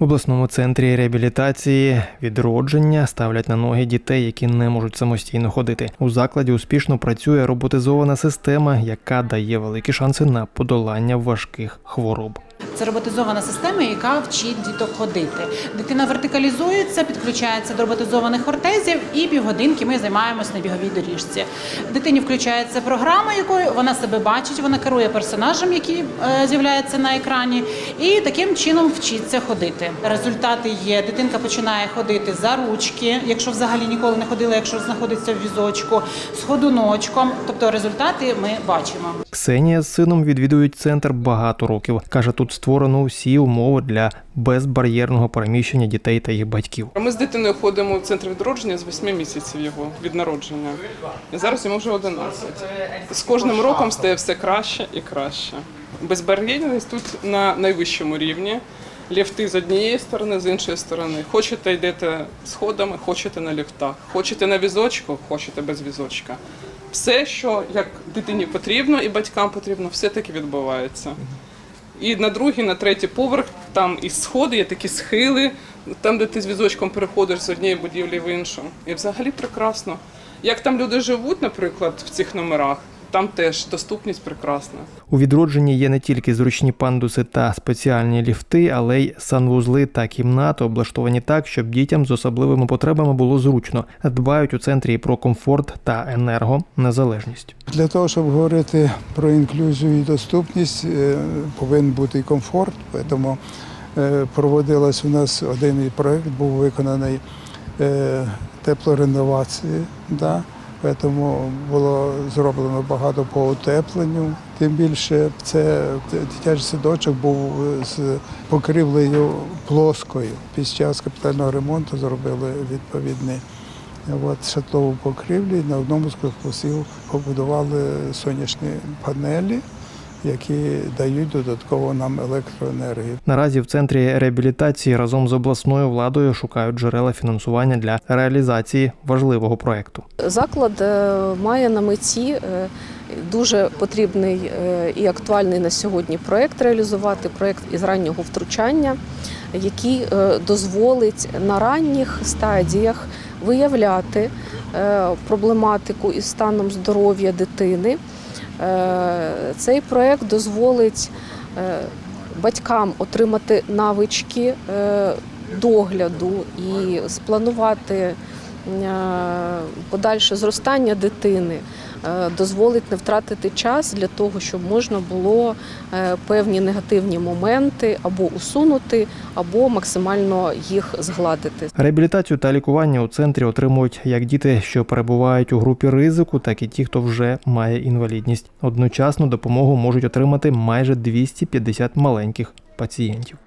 В обласному центрі реабілітації відродження ставлять на ноги дітей, які не можуть самостійно ходити. У закладі успішно працює роботизована система, яка дає великі шанси на подолання важких хвороб. Це роботизована система, яка вчить діток ходити. Дитина вертикалізується, підключається до роботизованих ортезів, і півгодинки ми займаємося на біговій доріжці. Дитині включається програма, якою вона себе бачить, вона керує персонажем, який е, з'являється на екрані, і таким чином вчиться ходити. Результати є: дитинка починає ходити за ручки, якщо взагалі ніколи не ходила, якщо знаходиться в візочку, з ходуночком. Тобто результати ми бачимо. Ксенія з сином відвідують центр багато років. каже, тут створено усі умови для безбар'єрного переміщення дітей та їх батьків. Ми з дитиною ходимо в центр відродження з 8 місяців його від народження. І зараз йому вже 11. З кожним роком стає все краще і краще. Безбар'єрність тут на найвищому рівні. Ліфти з однієї сторони, з іншої сторони. Хочете йдете сходами, хочете на ліфтах, хочете на візочку, хочете без візочка. Все, що як дитині потрібно і батькам потрібно, все таки відбувається. І на другий, на третій поверх там і сходи, є такі схили, там, де ти з візочком переходиш з однієї будівлі в іншу. І взагалі прекрасно. Як там люди живуть, наприклад, в цих номерах, там теж доступність прекрасна. У відродженні є не тільки зручні пандуси та спеціальні ліфти, але й санвузли та кімнати, облаштовані так, щоб дітям з особливими потребами було зручно. Дбають у центрі і про комфорт та енергонезалежність. Для того, щоб говорити про інклюзію і доступність, е, повинен бути і комфорт. Тому е, проводилась у нас один і проєкт, був виконаний е, теплореновації. Да? Тому було зроблено багато по утепленню. Тим більше це дитячий садочок був з покривлею плоскою. Під час капітального ремонту зробили відповідний От шатлову покрівлю і на одному з корпусів побудували сонячні панелі, які дають додатково нам електроенергію. Наразі в центрі реабілітації разом з обласною владою шукають джерела фінансування для реалізації важливого проекту. Заклад е, має на меті е, дуже потрібний е, і актуальний на сьогодні проект реалізувати проект із раннього втручання, який дозволить на ранніх стадіях виявляти проблематику із станом здоров'я дитини. Е, Цей проєкт дозволить е, батькам отримати навички е, догляду і спланувати подальше зростання дитини, дозволить не втратити час для того, щоб можна було е, певні негативні моменти або усунути, або максимально їх згладити. Реабілітацію та лікування у центрі отримують як діти, що перебувають у групі ризику, так і ті, хто вже має інвалідність. Одночасно допомогу можуть отримати майже 250 маленьких пацієнтів.